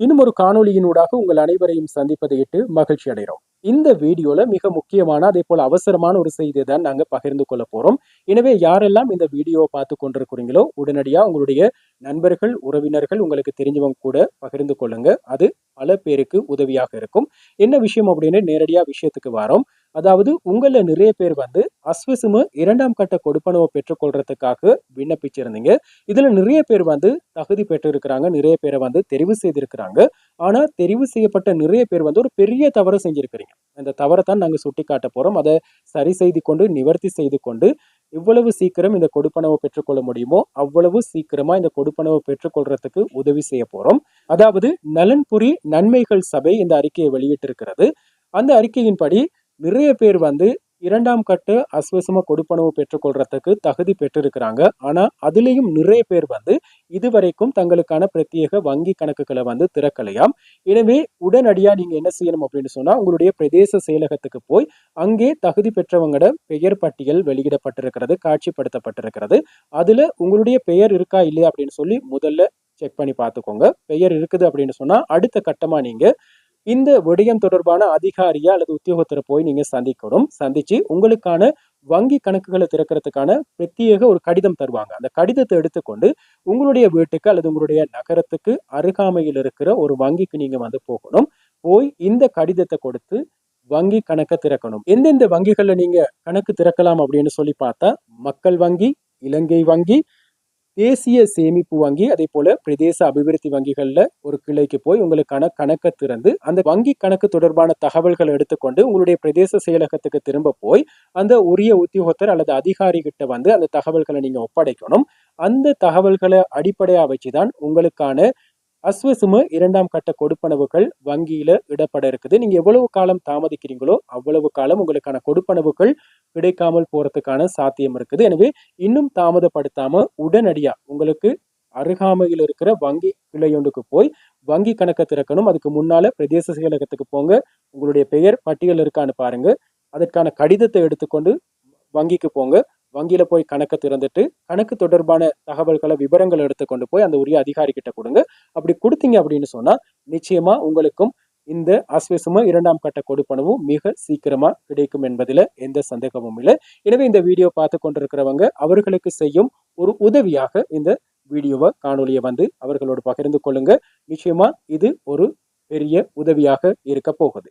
இன்னும் ஒரு காணொலியினூடாக உங்கள் அனைவரையும் சந்திப்பதை இட்டு மகிழ்ச்சி அடைகிறோம். இந்த வீடியோல மிக முக்கியமான அதே போல அவசரமான ஒரு செய்தியை தான் நாங்க பகிர்ந்து கொள்ள போறோம். எனவே யாரெல்லாம் இந்த வீடியோவை பார்த்து கொண்டிருக்கிறீங்களோ உடனடியா உங்களுடைய நண்பர்கள் உறவினர்கள் உங்களுக்கு தெரிஞ்சவங்க கூட பகிர்ந்து கொள்ளுங்க. அது பல பேருக்கு உதவியாக இருக்கும். என்ன விஷயம் அப்படின்னு நேரடியா விஷயத்துக்கு வரோம். அதாவது உங்களில் நிறைய பேர் வந்து அஸ்வசும இரண்டாம் கட்ட கொடுப்பனவை பெற்றுக்கொள்றதுக்காக விண்ணப்பிச்சிருந்தீங்க. இதில் நிறைய பேர் வந்து தகுதி பெற்றிருக்கிறாங்க நிறைய பேரை வந்து தெரிவு செய்திருக்கிறாங்க. ஆனால் தெரிவு செய்யப்பட்ட நிறைய பேர் வந்து ஒரு பெரிய தவறு செஞ்சிருக்கிறீங்க. அந்த தவறை தான் நாங்கள் சுட்டி காட்ட போகிறோம் அதை சரி செய்து கொண்டு நிவர்த்தி செய்து கொண்டு இவ்வளவு சீக்கிரம் இந்த கொடுப்பனவை பெற்றுக்கொள்ள முடியுமோ அவ்வளவு சீக்கிரமா இந்த கொடுப்பனவை பெற்றுக்கொள்றதுக்கு உதவி செய்ய போறோம். அதாவது நலன்புரி நன்மைகள் சபை இந்த அறிக்கையை வெளியிட்டிருக்கிறது. அந்த அறிக்கையின்படி நிறைய பேர் வந்து இரண்டாம் கட்ட அஸ்வசம கொடுப்பனவு பெற்றுக்கொள்றதுக்கு தகுதி பெற்றிருக்கிறாங்க. ஆனா அதுலேயும் நிறைய பேர் வந்து இதுவரைக்கும் தங்களுக்கான பிரத்யேக வங்கி கணக்குகளை வந்து திறக்கலையாம் எனவே உடனடியா நீங்க என்ன செய்யணும் அப்படின்னு சொன்னா உங்களுடைய பிரதேச செயலகத்துக்கு போய் அங்கே தகுதி பெற்றவங்களோட பெயர் பட்டியல் வெளியிடப்பட்டிருக்கிறது காட்சிப்படுத்தப்பட்டிருக்கிறது. அதுல உங்களுடைய பெயர் இருக்கா இல்லையா அப்படின்னு சொல்லி முதல்ல செக் பண்ணி பார்த்துக்கோங்க. பெயர் இருக்குது அப்படின்னு சொன்னா அடுத்த கட்டமா நீங்க இந்த விடயம் தொடர்பான அதிகாரியா அல்லது உத்தியோகத்தரை போய் நீங்க சந்திக்கணும். சந்திச்சு உங்களுக்கான வங்கி கணக்குகளை திறக்கிறதுக்கான பிரத்யேக ஒரு கடிதம் தருவாங்க. அந்த கடிதத்தை எடுத்துக்கொண்டு உங்களுடைய வீட்டுக்கு அல்லது உங்களுடைய நகரத்துக்கு அருகாமையில் இருக்கிற ஒரு வங்கிக்கு நீங்க வந்து போகணும். போய் இந்த கடிதத்தை கொடுத்து வங்கி கணக்கை திறக்கணும். எந்தெந்த வங்கிகளில் நீங்க கணக்கு திறக்கலாம் அப்படின்னு சொல்லி பார்த்தா மக்கள் வங்கி இலங்கை வங்கி தேசிய சேமிப்பு வங்கி அதே போல பிரதேச அபிவிருத்தி வங்கிகள்ல ஒரு கிளைக்கு போய் உங்களுக்கான கணக்கை திறந்து அந்த வங்கி கணக்கு தொடர்பான தகவல்களை எடுத்துக்கொண்டு உங்களுடைய பிரதேச செயலகத்துக்கு திரும்ப போய் அந்த உரிய உத்தியோகத்தர் அல்லது அதிகாரி கிட்ட வந்து அந்த தகவல்களை நீங்க ஒப்படைக்கணும். அந்த தகவல்களை அடிப்படையா வச்சுதான் உங்களுக்கான அஸ்வசும இரண்டாம் கட்ட கொடுப்பனவுகள் வங்கியில இடப்பட இருக்குது. நீங்க எவ்வளவு காலம் தாமதிக்கிறீங்களோ அவ்வளவு காலம் உங்களுக்கான கொடுப்பனவுகள் கிடைக்காமல் போறதுக்கான சாத்தியம் இருக்குது. எனவே இன்னும் தாமதப்படுத்தாம உடனடியா உங்களுக்கு அருகாமையில் இருக்கிற வங்கி கிளையொன்றுக்கு போய் வங்கி கணக்கை திறக்கணும். அதுக்கு முன்னால பிரதேச செயலகத்துக்கு போங்க. உங்களுடைய பெயர் பட்டியல் இருக்கான்னு பாருங்க. அதற்கான கடிதத்தை எடுத்துக்கொண்டு வங்கிக்கு போங்க. வங்கியில போய் கணக்கை திறந்துட்டு கணக்கு தொடர்பான தகவல்களை விவரங்களை எடுத்துக்கொண்டு போய் அந்த உரிய அதிகாரி கிட்ட கொடுங்க. அப்படி கொடுத்தீங்க அப்படின்னு சொன்னா நிச்சயமா உங்களுக்கும் இந்த ஆஸ்வேசமும் இரண்டாம் கட்ட கொடுப்பனவும் மிக சீக்கிரமா கிடைக்கும் என்பதில் எந்த சந்தேகமும் இல்லை. எனவே இந்த வீடியோ பார்த்து கொண்டிருக்கிறவங்க அவர்களுக்கு செய்யும் ஒரு உதவியாக இந்த வீடியோவை காணொலியை வந்து அவர்களோடு பகிர்ந்து கொள்ளுங்க. நிச்சயமா இது ஒரு பெரிய உதவியாக இருக்க போகுது.